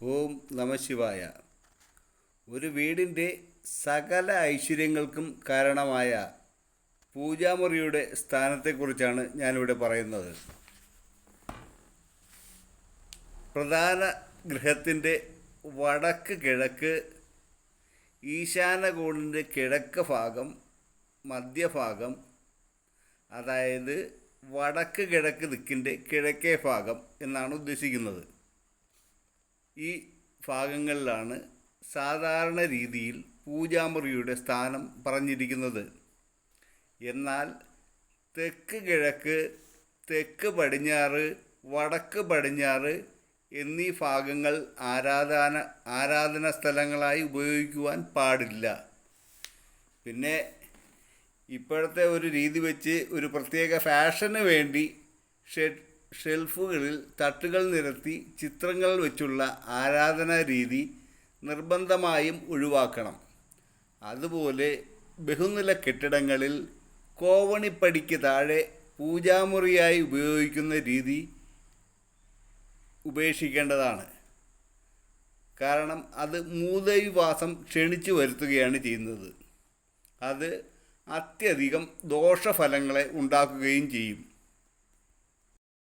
ഓം നമശിവായ ഒരു വീടിന്റെ സകല ഐശ്വര്യങ്ങൾക്കും കാരണമായ പൂജാമുറിയുടെ സ്ഥാനത്തെക്കുറിച്ചാണ് ഞാനിവിടെ പറയുന്നത്. പ്രധാന ഗൃഹത്തിന്റെ വടക്ക് കിഴക്ക് ഈശാനകോണിന്റെ കിഴക്ക് ഭാഗം മധ്യഭാഗം അതായത് വടക്ക് കിഴക്ക് ദിക്കിന്റെ കിഴക്കേ ഭാഗം എന്നാണ് ഉദ്ദേശിക്കുന്നത്. ഈ ഭാഗങ്ങളിലാണ് സാധാരണ രീതിയിൽ പൂജാമുറിയുടെ സ്ഥാനം പറഞ്ഞിരിക്കുന്നത്. എന്നാൽ തെക്ക് കിഴക്ക് തെക്ക് പടിഞ്ഞാറ് വടക്ക് പടിഞ്ഞാറ് എന്നീ ഭാഗങ്ങൾ ആരാധന ആരാധന സ്ഥലങ്ങളായി ഉപയോഗിക്കുവാൻ പാടില്ല. പിന്നെ ഇപ്പോഴത്തെ ഒരു രീതി വെച്ച് ഒരു പ്രത്യേക ഫാഷന് വേണ്ടി ഷെഡ് ഷെൽഫുകളിൽ തട്ടുകൾ നിരത്തി ചിത്രങ്ങൾ വെച്ചുള്ള ആരാധനാ രീതി നിർബന്ധമായും ഒഴിവാക്കണം. അതുപോലെ ബഹുനില കെട്ടിടങ്ങളിൽ കോവണിപ്പടിക്ക് താഴെ പൂജാമുറിയായി ഉപയോഗിക്കുന്ന രീതി ഉപേക്ഷിക്കേണ്ടതാണ്. കാരണം അത് മൂതൈവാസം ക്ഷണിച്ചു വരുത്തുകയാണ് ചെയ്യുന്നത്. അത് അത്യധികം ദോഷഫലങ്ങളെ ഉണ്ടാക്കുകയും ചെയ്യും.